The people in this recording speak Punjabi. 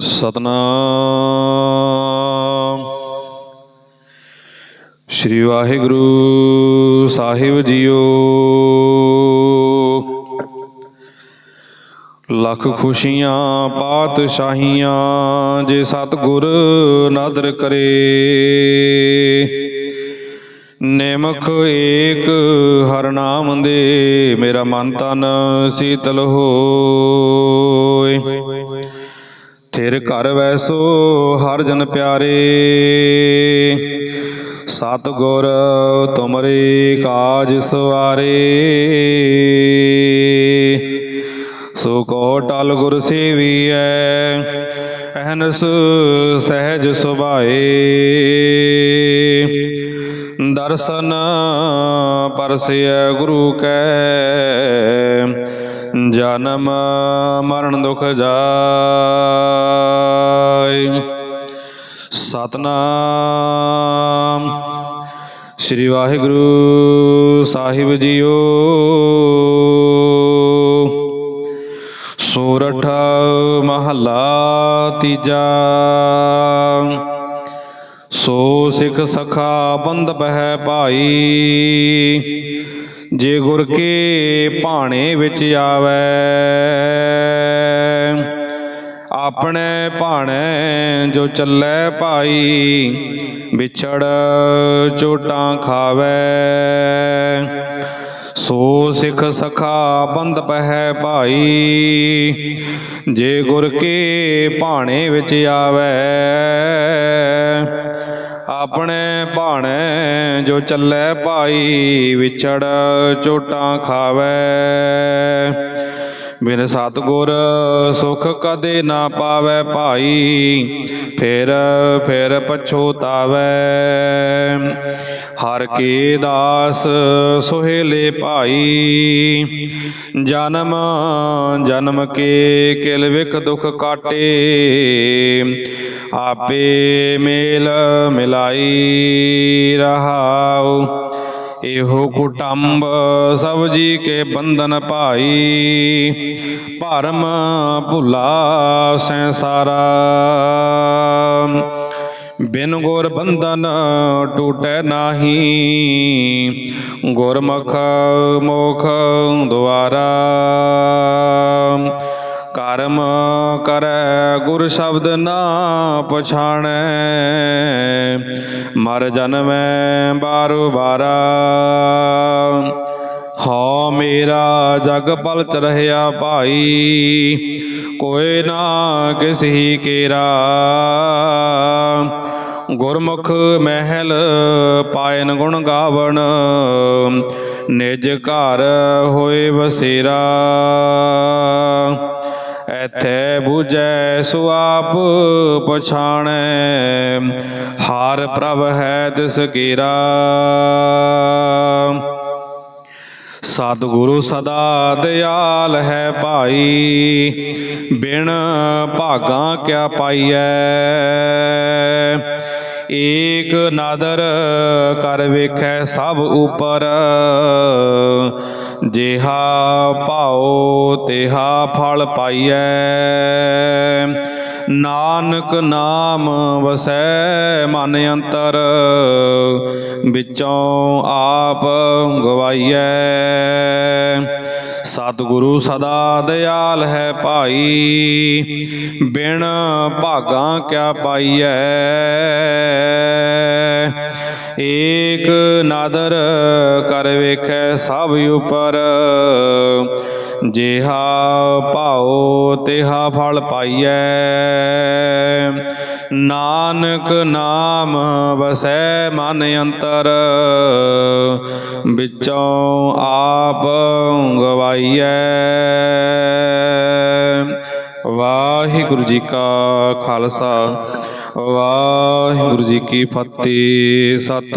ਸਤਨਾਮ। ਸ੍ਰੀ ਵਾਹਿਗੁਰੂ ਸਾਹਿਬ ਜੀਓ। ਲੱਖ ਖੁਸ਼ੀਆਂ, ਪਾਤਸ਼ਾਹੀਆਂ ਜੇ ਸਤਿਗੁਰ ਨਾਦਰ ਕਰੇ। ਨਿਮਖ ਏਕ ਹਰ ਨਾਮ ਦੇ ਮੇਰਾ ਮਨ ਤਨ ਸੀਤਲ ਹੋਏ। ਤੇਰੇ ਕਰ ਵੈਸੋ ਹਰ ਜਨ ਪਿਆਰੇ। ਸਤਿਗੁਰ ਤੁਮਰੇ ਕਾਜ ਸਵਾਰੇ। ਸੋ ਕੋ ਟਲ ਗੁਰ ਸੇਵੀਐ, ਅਹਨਸ ਸਹਿਜ ਸੁਭਾਏ। ਦਰਸ਼ਨ ਪਰਸਿਐ ਗੁਰੂ ਕੈ, ਜਨਮ ਮਰਨ ਦੁਖ ਜਾ ਸਤਨਾਮ। ਸ੍ਰੀ ਵਾਹਿਗੁਰੂ ਸਾਹਿਬ ਜੀਓ। ਸੋਰਠ ਮਹੱਲਾ ਤੀਜਾ। ਸੋ ਸਿੱਖ ਸਖਾ ਬੰਦ ਬਹਿ ਭਾਈ। ਜੇ ਗੁਰ ਕੇ ਭਾਣੇ ਵਿੱਚ ਆਵੇ। ਆਪਣੇ ਭਾਣੇ ਜੋ ਚੱਲੇ ਭਾਈ, ਵਿਛੜ ਚੋਟਾਂ ਖਾਵੇ। ਸੋ ਸਿੱਖ ਸਖਾ ਬੰਦ ਪਹਿ ਭਾਈ, ਜੇ ਗੁਰ ਕੇ ਭਾਣੇ ਵਿੱਚ ਆਵੇ। ਆਪਣੇ ਭਾਣੇ ਜੋ ਚੱਲੇ ਭਾਈ, ਵਿਛੜ ਚੋਟਾਂ ਖਾਵੇ। ਬਿਨ ਸਤਗੁਰ ਸੁਖ ਕਦੇ ਨਾ ਪਾਵੇ ਭਾਈ, ਫਿਰ ਫਿਰ ਪਛੋਤਾਵੇ ਹਰ ਕੇ ਦਾਸ ਸੁਹੇਲੇ ਭਾਈ, ਜਨਮ ਜਨਮ ਕੇ ਕਿਲ ਵਿਖ ਦੁਖ ਕਾਟੇ। ਆਪੇ ਮੇਲ ਮਿਲਾਈ ਰਹਾਉ। ਇਹੋ ਕੁਟੰਬ ਸਭ ਜੀ ਕੇ ਬੰਧਨ ਭਾਈ। ਭਰਮ ਭੁਲਾ ਸੰਸਾਰਾ। ਬਿਨ ਗੁਰ ਬੰਧਨ ਟੂਟੈ ਨਾਹੀ। ਗੁਰਮੁਖ ਮੋਖ ਦੁਆਰਾ। ਕਰਮ ਕਰੈ ਗੁਰ ਸ਼ਬਦ ਨਾ ਪਛਾਣੈ। ਮਰ ਜਨਮੈ ਬਾਰੂ ਬਾਰਾ। ਹਉ ਮੇਰਾ ਜਗ ਪਲਤ ਰਹਿਆ ਭਾਈ ਕੋਈ ਨਾ ਕਿਸਹੀ ਕੇਰਾ। ਗੁਰਮੁਖ ਮਹਿਲ ਪਾਇਨ ਗੁਣ ਗਾਵਣ, ਨਿਜ ਘਰ ਹੋਏ ਵਸੇਰਾ। ਐਥੇ 부ਜੈ ਸੁਆਪ ਪਛਾਣੈ, ਹਾਰ ਪ੍ਰਭ ਹੈ ਤਿਸ ਕੀਰਾ। ਸਤਿਗੁਰੂ ਸਦਾ ਦਿਆਲ ਹੈ ਭਾਈ, ਬਿਨ ਭਾਗਾ ਕਿਆ ਪਾਈਐ। ਏਕ ਨਾਦਰ ਕਰ ਵੇਖੈ ਸਭ ਉਪਰ ਜਿਹਾ ਭਾਉ, ਤਿਹਾ ਫਲ ਪਾਈਐ। ਨਾਨਕ ਨਾਮ ਵਸੈ ਮਨ ਅੰਤਰ, ਵਿੱਚੋਂ ਆਪ ਗਵਾਈਐ। ਸਤਿਗੁਰੂ ਸਦਾ ਦਿਆਲ ਹੈ ਭਾਈ, ਬਿਨ ਭਾਗਾ ਕਿਆ ਪਾਈਐ। ਏਕ ਨਾਦਰ ਕਰ ਵੇਖੈ ਸਭ ਉਪਰ। ਜਿਹਾ ਭਾਉ, ਤਿਹਾ ਫਲ ਪਾਈਐ। ਨਾਨਕ ਨਾਮ ਵਸੈ ਮਨ ਅੰਤਰ। ਵਿੱਚੋਂ ਆਪ ਗਵਾਈਐ। ਵਾਹਿਗੁਰੂ ਜੀ ਕਾ ਖਾਲਸਾ। ਵਾਹਿਗੁਰੂ ਜੀ ਕੀ ਫਤਿਹ। ਸਤਿ